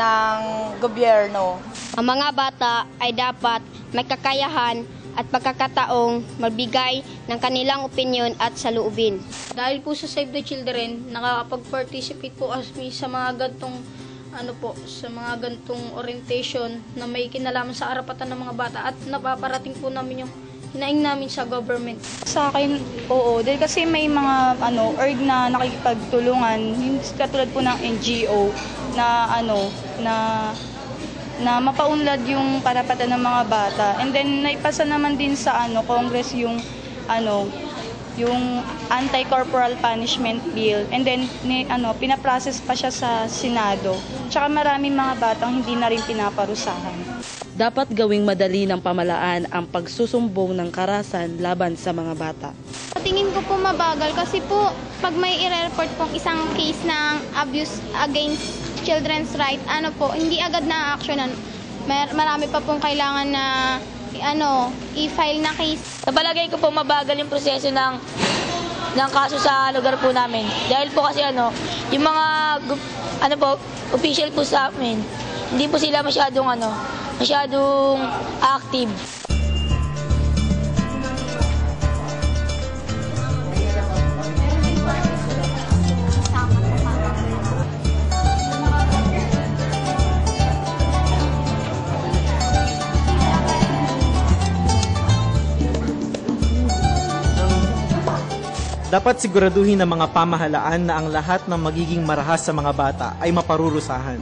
ng gobyerno. Ang mga bata ay dapat may kakayahan at pagkakataong magbigay ng kanilang opinyon at saluubin. Dahil po sa Save the Children, nakakapag-participate po kami sa mga gantong ano po, sa mga gantong orientation na may kinalaman sa arapatan ng mga bata at napaparating po namin yung hinaing namin sa government. Sa akin, oo. Dahil kasi may mga ano, org na nakikipagtulungan, yung katulad po ng NGO na ano, na na mapaunlad yung karapatan ng mga bata. And then naipasa naman din sa ano Congress yung ano yung anti-corporal punishment bill and then ni, ano pinaprocess pa siya sa Senado. Tsaka maraming mga batang hindi na rin pinaparusahan. Dapat gawing madali ng pamalaan ang pagsusumbong ng karasan laban sa mga bata. Tingin ko po mabagal kasi po pag may i-report pong isang case ng abuse against children's right, ano po, hindi agad na actionan. Mar- marami pa pong kailangan na ano, i-file na case. Sa palagay ko po mabagal yung proseso ng ng kaso sa lugar po namin. Dahil po kasi ano, yung mga ano po, official po sa amin, hindi po sila masyadong ano, masyadong active. Dapat siguraduhin ng mga pamahalaan na ang lahat ng magiging marahas sa mga bata ay maparurusahan.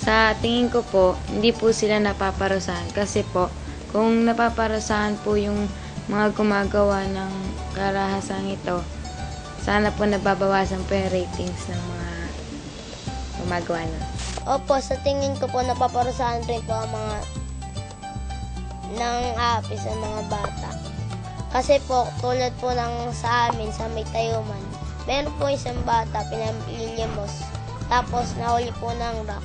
Sa tingin ko po, hindi po sila napaparusahan kasi po, kung napaparusahan po yung mga gumagawa ng karahasang ito, sana po nababawasan po yung ratings ng mga gumagawa na. Opo, sa tingin ko po napaparusahan rin po ang mga ng aapi sa mga bata. Kasi po, tulad po ng sa amin, sa may tayuman, meron po isang bata, pinamililimos. Tapos, nahuli po ng rock.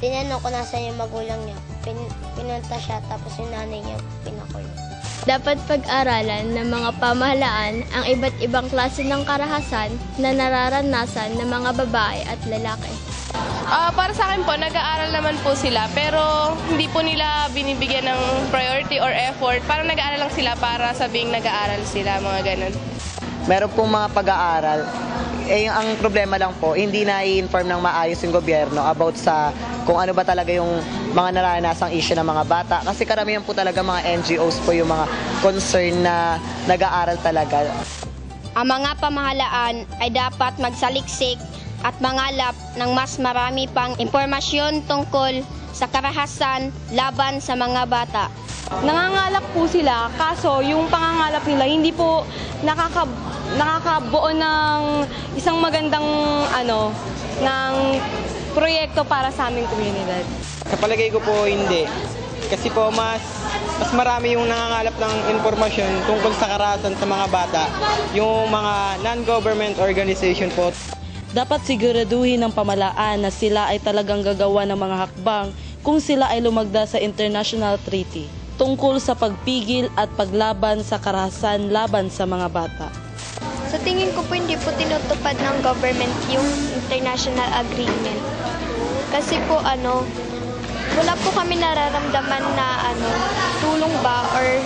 Tinanong ko nasa yung magulang niya. Pin, pinunta siya, tapos yung nanay niya pinakulong. Dapat pag-aralan ng mga pamahalaan ang iba't ibang klase ng karahasan na nararanasan ng mga babae at lalaki. Ah, para sa akin po, nag-aaral naman po sila pero hindi po nila binibigyan ng priority or effort. Parang nag-aaral lang sila para sabing nag-aaral sila, mga ganun. meron pong mga pag-aaral. Eh, ang problema lang po, hindi na i-inform ng maayos yung gobyerno about sa kung ano ba talaga yung mga naranasang issue ng mga bata. Kasi karamihan po talaga mga NGOs po yung mga concern na nag-aaral talaga. Ang mga pamahalaan ay dapat magsaliksik at mangalap ng mas marami pang impormasyon tungkol sa karahasan laban sa mga bata. Nangangalap po sila, kaso yung pangangalap nila hindi po nakaka, nakakabuo ng isang magandang ano, ng proyekto para sa aming komunidad. Sa palagay ko po hindi. Kasi po mas mas marami yung nangangalap ng informasyon tungkol sa karahasan sa mga bata, yung mga non-government organization po. Dapat siguraduhin ng pamalaan na sila ay talagang gagawa ng mga hakbang kung sila ay lumagda sa international treaty tungkol sa pagpigil at paglaban sa karahasan laban sa mga bata. Sa tingin ko po hindi po tinutupad ng government yung international agreement. Kasi po ano, wala po kami nararamdaman na ano, tulong ba or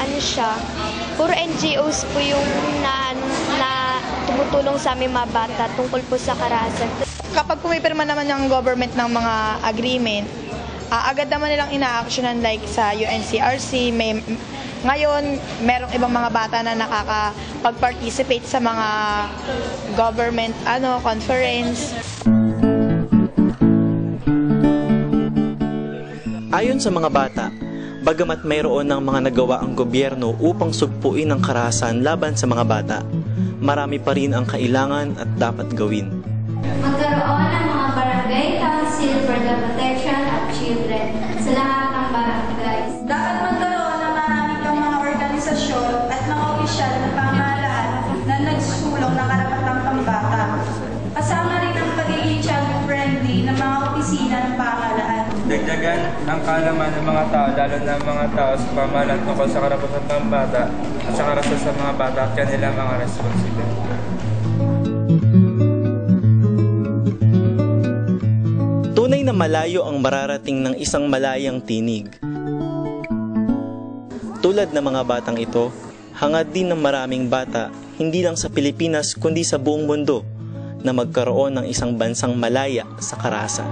ano siya. Puro NGOs po yung na, na tumutulong sa aming mga bata tungkol po sa karahasan. Kapag pumipirma naman ng government ng mga agreement, ah, agad naman nilang ina-actionan like sa UNCRC, may ngayon, merong ibang mga bata na nakakapag-participate sa mga government ano conference. Ayon sa mga bata, bagamat mayroon ng mga nagawa ang gobyerno upang sugpuin ang karahasan laban sa mga bata, marami pa rin ang kailangan at dapat gawin. Magkaroon ng mga barangay council for the protection Dagdagan ng kaalaman ng mga tao, lalo na mga tao sa pamahalaan tungkol sa karapatan ng bata at sa karapatan sa mga bata at kanilang mga responsibilidad. Tunay na malayo ang mararating ng isang malayang tinig. Tulad ng mga batang ito, hangad din ng maraming bata, hindi lang sa Pilipinas kundi sa buong mundo, na magkaroon ng isang bansang malaya sa karahasan.